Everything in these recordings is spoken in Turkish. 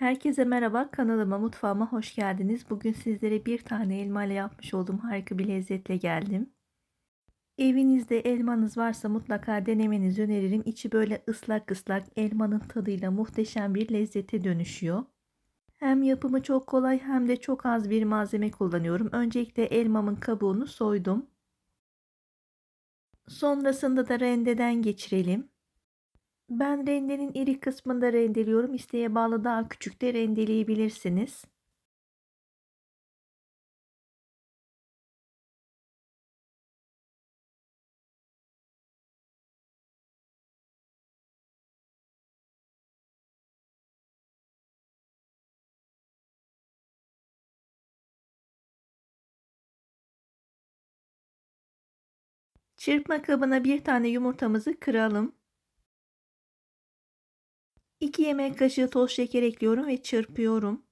Herkese merhaba, kanalıma, mutfağıma hoş geldiniz. Bugün sizlere bir tane elma ile yapmış olduğum harika bir lezzetle geldim. Evinizde elmanız varsa mutlaka denemenizi öneririm. İçi böyle ıslak ıslak elmanın tadıyla muhteşem bir lezzete dönüşüyor. Hem yapımı çok kolay hem de çok az bir malzeme kullanıyorum. Öncelikle elmamın kabuğunu soydum. Sonrasında da rendeden geçirelim. Ben rendenin iri kısmında rendeliyorum. İsteğe bağlı daha küçük de rendeleyebilirsiniz. Çırpma kabına bir tane yumurtamızı kıralım. 2 yemek kaşığı toz şeker ekliyorum ve çırpıyorum.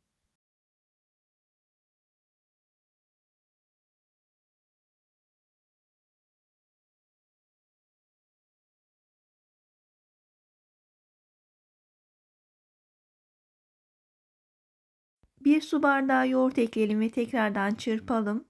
Bir su bardağı yoğurt ekleyelim ve tekrardan çırpalım.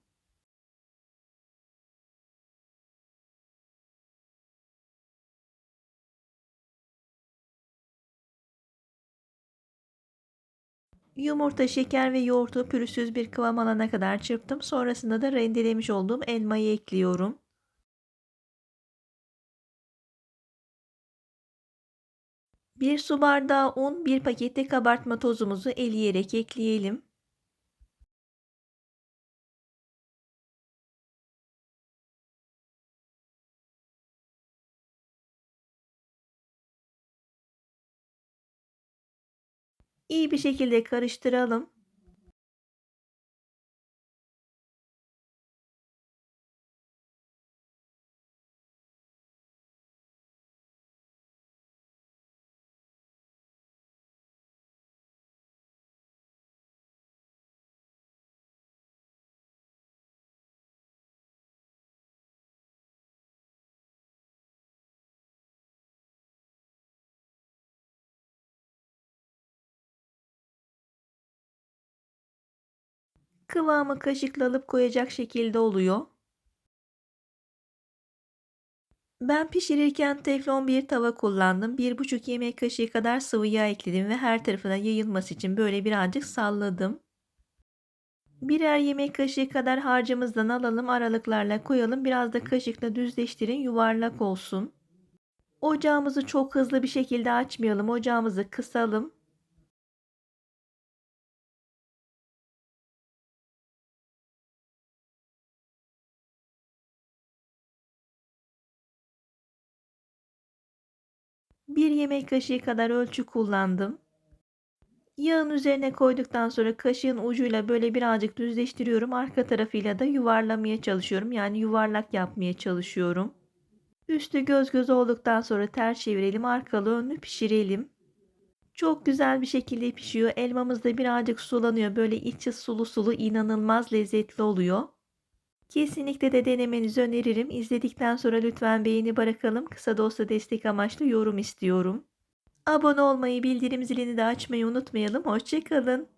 Yumurta, şeker ve yoğurtu pürüzsüz bir kıvam alana kadar çırptım. Sonrasında da rendelemiş olduğum elmayı ekliyorum. Bir su bardağı un, bir pakette kabartma tozumuzu eleyerek ekleyelim. İyi bir şekilde karıştıralım. Kıvamı kaşıkla alıp koyacak şekilde oluyor. Ben pişirirken teflon bir tava kullandım. 1,5 yemek kaşığı kadar sıvı yağ ekledim ve her tarafına yayılması için böyle birazcık salladım. Birer yemek kaşığı kadar harcımızdan alalım aralıklarla koyalım. Biraz da kaşıkla düzleştirin yuvarlak olsun. Ocağımızı çok hızlı bir şekilde açmayalım. Ocağımızı kısalım. Bir yemek kaşığı kadar ölçü kullandım. Yağın üzerine koyduktan sonra kaşığın ucuyla böyle birazcık düzleştiriyorum. Arka tarafıyla da yuvarlamaya çalışıyorum. Yani yuvarlak yapmaya çalışıyorum. Üstü göz göz olduktan sonra ters çevirelim. Arkalı önlü pişirelim. Çok güzel bir şekilde pişiyor. Elmamız da birazcık sulanıyor. Böyle içi sulu sulu inanılmaz lezzetli oluyor. Kesinlikle de denemenizi öneririm. İzledikten sonra lütfen beğeni bırakalım. Kısa da olsa destek amaçlı yorum istiyorum. Abone olmayı, bildirim zilini de açmayı unutmayalım. Hoşçakalın.